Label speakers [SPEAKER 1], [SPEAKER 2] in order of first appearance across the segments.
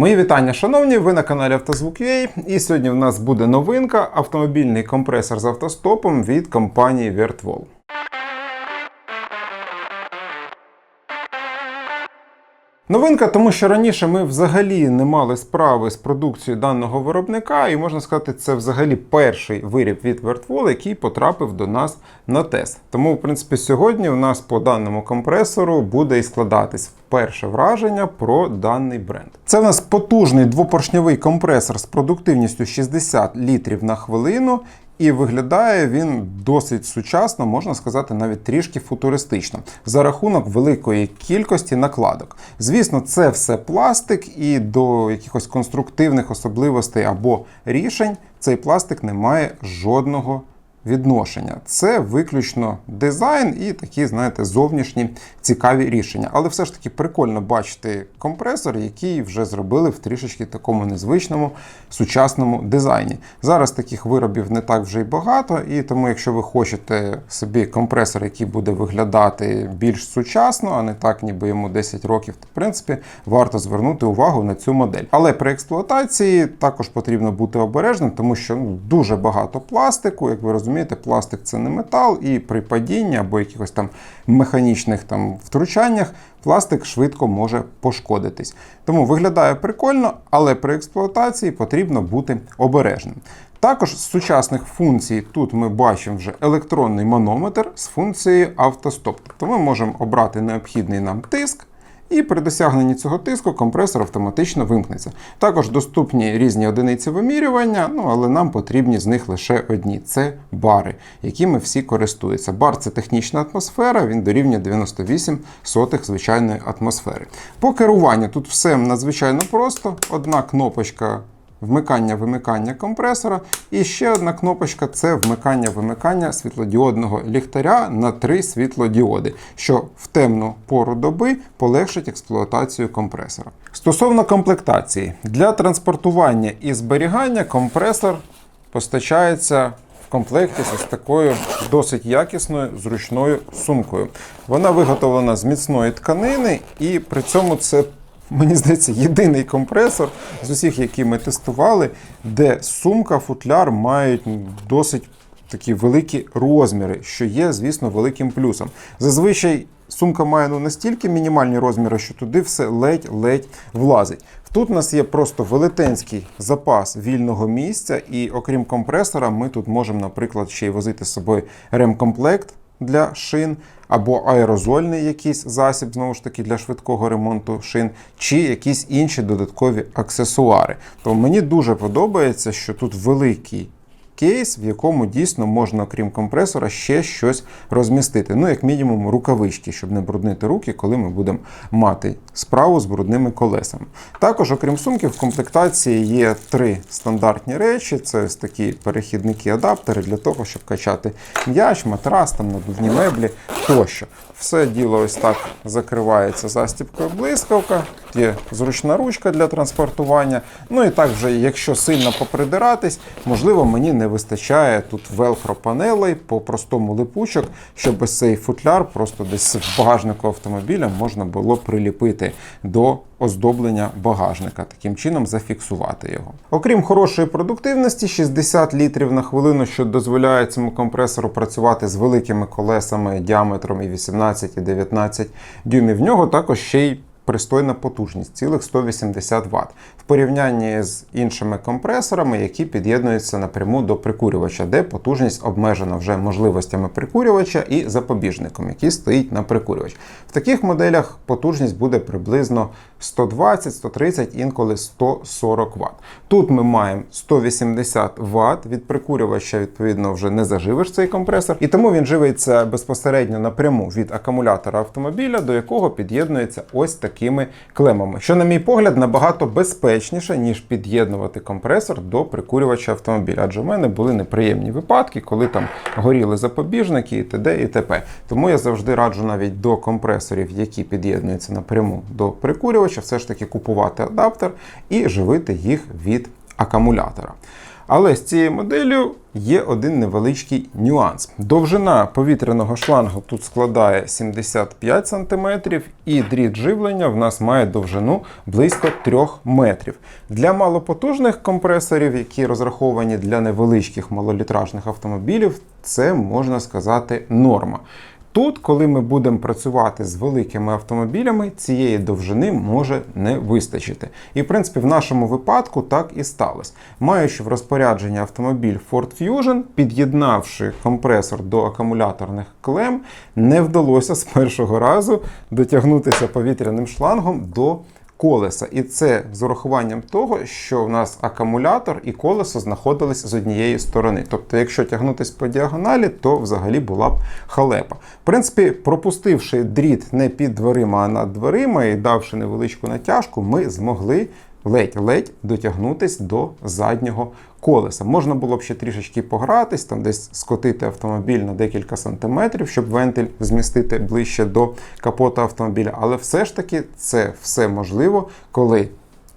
[SPEAKER 1] Мої вітання, шановні, ви на каналі Автозвук.ua і сьогодні в нас буде новинка. Автомобільний компресор з автостопом від компанії Vertwall. Новинка, тому що раніше ми взагалі не мали справи з продукцією даного виробника, і можна сказати, це взагалі перший виріб від Vertwall, який потрапив до нас на тест. Тому, в принципі, сьогодні у нас по даному компресору буде і складатись перше враження про даний бренд. Це в нас потужний двопоршньовий компресор з продуктивністю 60 літрів на хвилину. І виглядає він досить сучасно, можна сказати, навіть трішки футуристично, за рахунок великої кількості накладок. Звісно, це все пластик, і до якихось конструктивних особливостей або рішень цей пластик не має жодного відношення. Це виключно дизайн і такі, знаєте, зовнішні цікаві рішення. Але все ж таки прикольно бачити компресор, який вже зробили в трішечки такому незвичному сучасному дизайні. Зараз таких виробів не так вже й багато, і тому, якщо ви хочете собі компресор, який буде виглядати більш сучасно, а не так, ніби йому 10 років, то в принципі варто звернути увагу на цю модель. Але при експлуатації також потрібно бути обережним, тому що ну, дуже багато пластику, як ви розумієте, пластик це не метал, і при падінні або якихось там механічних там втручаннях пластик швидко може пошкодитись. Тому виглядає прикольно, але при експлуатації потрібно бути обережним. Також з сучасних функцій тут ми бачимо вже електронний манометр з функцією автостоп. Тобто ми можемо обрати необхідний нам тиск. І при досягненні цього тиску компресор автоматично вимкнеться. Також доступні різні одиниці вимірювання, ну але нам потрібні з них лише одні це бари, якими всі користуються. Бар це технічна атмосфера, він дорівнює 98 сотих звичайної атмосфери. По керуванню тут все надзвичайно просто. Одна кнопочка вмикання-вимикання компресора. І ще одна кнопочка це вмикання-вимикання світлодіодного ліхтаря на три світлодіоди, що в темну пору доби полегшить експлуатацію компресора. Стосовно комплектації, для транспортування і зберігання компресор постачається. В комплекті з такою досить якісною зручною сумкою. Вона виготовлена з міцної тканини, і при цьому це Мені здається, єдиний компресор з усіх, які ми тестували, де сумка, футляр мають досить такі великі розміри, що є, звісно, великим плюсом. Зазвичай сумка має ну, настільки мінімальні розміри, що туди все ледь-ледь влазить. Тут у нас є просто велетенський запас вільного місця, і окрім компресора, ми тут можемо, наприклад, ще й возити з собою ремкомплект для шин, або аерозольний якийсь засіб, знову ж таки, для швидкого ремонту шин, чи якісь інші додаткові аксесуари. То мені дуже подобається, що тут великий. Кейс, в якому дійсно можна, окрім компресора, ще щось розмістити. Ну, як мінімум, рукавички, щоб не бруднити руки, коли ми будемо мати справу з брудними колесами. Також, окрім сумки, в комплектації є три стандартні речі: це ось такі перехідники-адаптери для того, щоб качати м'яч, матрас, там, надувні меблі тощо. Все діло ось так закривається застібкою блискавка, є зручна ручка для транспортування. Ну і так вже, якщо сильно попридиратись, можливо, мені не вистачає тут велкро-панелей по простому липучок, щоб цей футляр просто десь в багажнику автомобіля можна було приліпити до оздоблення багажника, таким чином зафіксувати його. Окрім хорошої продуктивності, 60 літрів на хвилину, що дозволяє цьому компресору працювати з великими колесами діаметром і 18 і 19 дюймів. В нього також ще й пристойна потужність, цілих 180 Вт. В порівнянні з іншими компресорами, які під'єднуються напряму до прикурювача, де потужність обмежена вже можливостями прикурювача і запобіжником, який стоїть на прикурювач. В таких моделях потужність буде приблизно 120, 130, інколи 140 Вт. Тут ми маємо 180 Вт від прикурювача, відповідно, вже не заживиш цей компресор, і тому він живиться безпосередньо напряму від акумулятора автомобіля, до якого під'єднується ось такими клемами, що, на мій погляд, набагато безпечніше, ніж під'єднувати компресор до прикурювача автомобіля. Адже в мене були неприємні випадки, коли там горіли запобіжники і т.д. і т.п. Тому я завжди раджу навіть до компресорів, які під'єднуються напряму до прикурювача, все ж таки купувати адаптер і живити їх від акумулятора. Але з цією моделлю є один невеличкий нюанс. Довжина повітряного шлангу тут складає 75 см, і дріт живлення в нас має довжину близько 3 метрів. Для малопотужних компресорів, які розраховані для невеличких малолітражних автомобілів, це можна сказати норма. Тут, коли ми будемо працювати з великими автомобілями, цієї довжини може не вистачити. І в принципі, в нашому випадку так і сталося. Маючи в розпорядженні автомобіль Ford Fusion, під'єднавши компресор до акумуляторних клем, не вдалося з першого разу дотягнутися повітряним шлангом до колеса. І це з урахуванням того, що в нас акумулятор і колесо знаходились з однієї сторони. Тобто, якщо тягнутися по діагоналі, то взагалі була б халепа. В принципі, пропустивши дріт не під дверима, а над дверима і давши невеличку натяжку, ми змогли ледь-ледь дотягнутись до заднього колеса. Можна було б ще трішечки погратись, там десь скотити автомобіль на декілька сантиметрів, щоб вентиль змістити ближче до капота автомобіля. Але все ж таки це все можливо, коли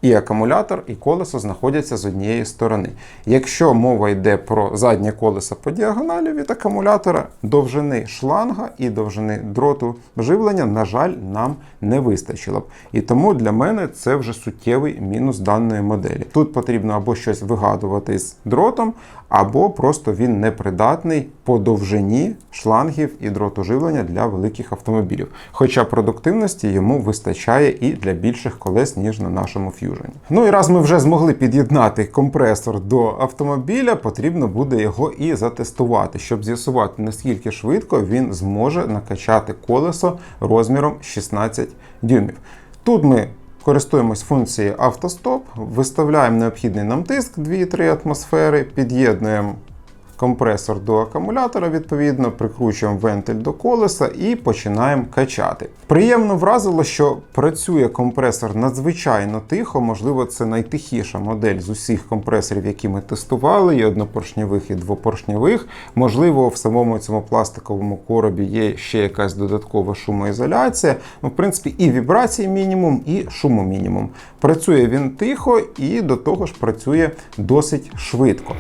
[SPEAKER 1] і акумулятор, і колесо знаходяться з однієї сторони. Якщо мова йде про заднє колесо по діагоналі від акумулятора, довжини шланга і довжини дроту живлення, на жаль, нам не вистачило б. І тому для мене це вже суттєвий мінус даної моделі. Тут потрібно або щось вигадувати з дротом, або просто він непридатний по довжині шлангів і дроту живлення для великих автомобілів. Хоча продуктивності йому вистачає і для більших колес, ніж на нашому Fusion. Ну і раз ми вже змогли під'єднати компресор до автомобіля, потрібно буде його і затестувати, щоб з'ясувати, наскільки швидко він зможе накачати колесо розміром 16 дюймів. Тут ми Користуємось функцією автостоп, виставляємо необхідний нам тиск 2-3 атмосфери, під'єднуємо компресор до акумулятора, відповідно, прикручуємо вентиль до колеса і починаємо качати. Приємно вразило, що працює компресор надзвичайно тихо, можливо, це найтихіша модель з усіх компресорів, які ми тестували, і однопоршньових, і двопоршньових. Можливо, в самому цьому пластиковому коробі є ще якась додаткова шумоізоляція. Ну, в принципі, і вібрації мінімум, і шуму мінімум. Працює він тихо і до того ж працює досить швидко.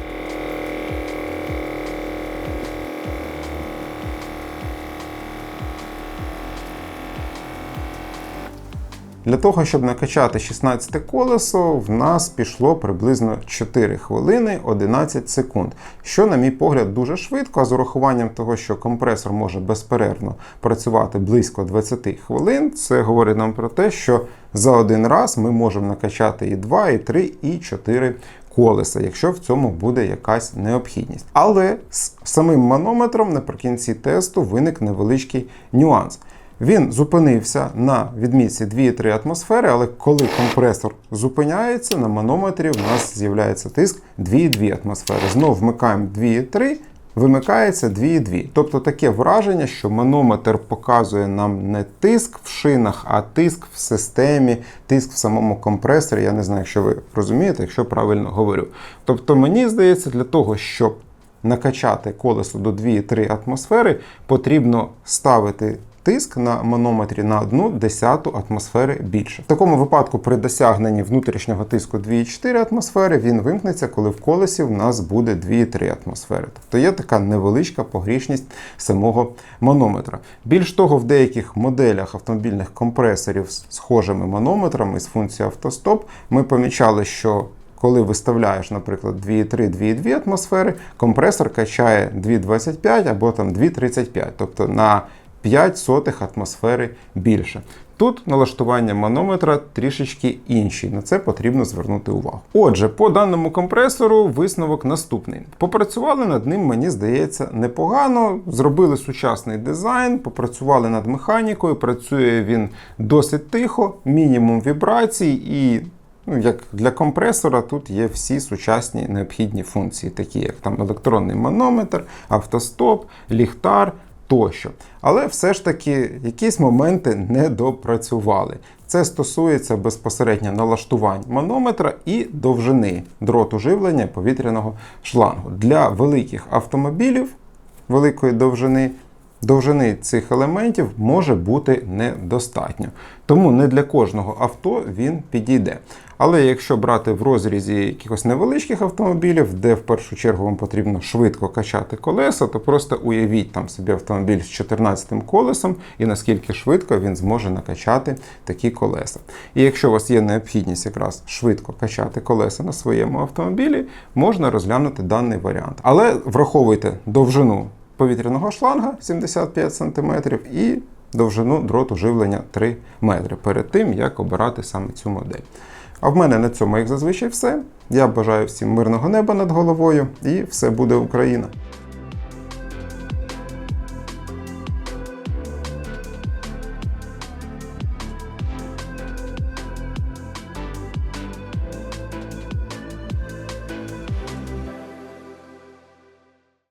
[SPEAKER 1] Для того, щоб накачати 16 колесо, в нас пішло приблизно 4 хвилини 11 секунд. Що, на мій погляд, дуже швидко, а з урахуванням того, що компресор може безперервно працювати близько 20 хвилин, це говорить нам про те, що за один раз ми можемо накачати і 2, і 3, і 4 колеса, якщо в цьому буде якась необхідність. Але з самим манометром наприкінці тесту виник невеличкий нюанс. Він зупинився на відмітці 2-3 атмосфери, але коли компресор зупиняється, на манометрі у нас з'являється тиск 2,2 атмосфери. Знову вмикаємо 2,3, вимикається 2,2. Тобто таке враження, що манометр показує нам не тиск в шинах, а тиск в системі, тиск в самому компресорі. Я не знаю, якщо ви розумієте, якщо правильно говорю. Тобто, мені здається, для того, щоб накачати колесо до 2,3 атмосфери, потрібно ставити тиск на манометрі на одну десяту атмосфери більше. В такому випадку, при досягненні внутрішнього тиску 2,4 атмосфери, він вимкнеться, коли в колесі в нас буде 2,3 атмосфери. Тобто є така невеличка погрішність самого манометра. Більш того, в деяких моделях автомобільних компресорів з схожими манометрами з функцією автостоп ми помічали, що коли виставляєш, наприклад, 2,3-2,2 атмосфери, компресор качає 2,25 або там 2,35. Тобто на 5 сотих атмосфери більше. Тут налаштування манометра трішечки інші, на це потрібно звернути увагу. Отже, по даному компресору висновок наступний. Попрацювали над ним, мені здається, непогано. Зробили сучасний дизайн, попрацювали над механікою, працює він досить тихо, мінімум вібрацій і. Ну, як для компресора тут є всі сучасні необхідні функції, такі як там електронний манометр, автостоп, ліхтар, тощо. Але все ж таки якісь моменти не допрацювали. Це стосується безпосередньо налаштувань манометра і довжини дроту живлення повітряного шлангу. Для великих автомобілів великої довжини довжини цих елементів може бути недостатньо. Тому не для кожного авто він підійде. Але якщо брати в розрізі якихось невеличких автомобілів, де в першу чергу вам потрібно швидко качати колеса, то просто уявіть там собі автомобіль з 14 колесом і наскільки швидко він зможе накачати такі колеса. І якщо у вас є необхідність якраз швидко качати колеса на своєму автомобілі, можна розглянути даний варіант. Але враховуйте довжину повітряного шланга 75 см і довжину дроту живлення 3 метри перед тим, як обирати саме цю модель. А в мене на цьому, як зазвичай, все. Я бажаю всім мирного неба над головою і все буде Україна!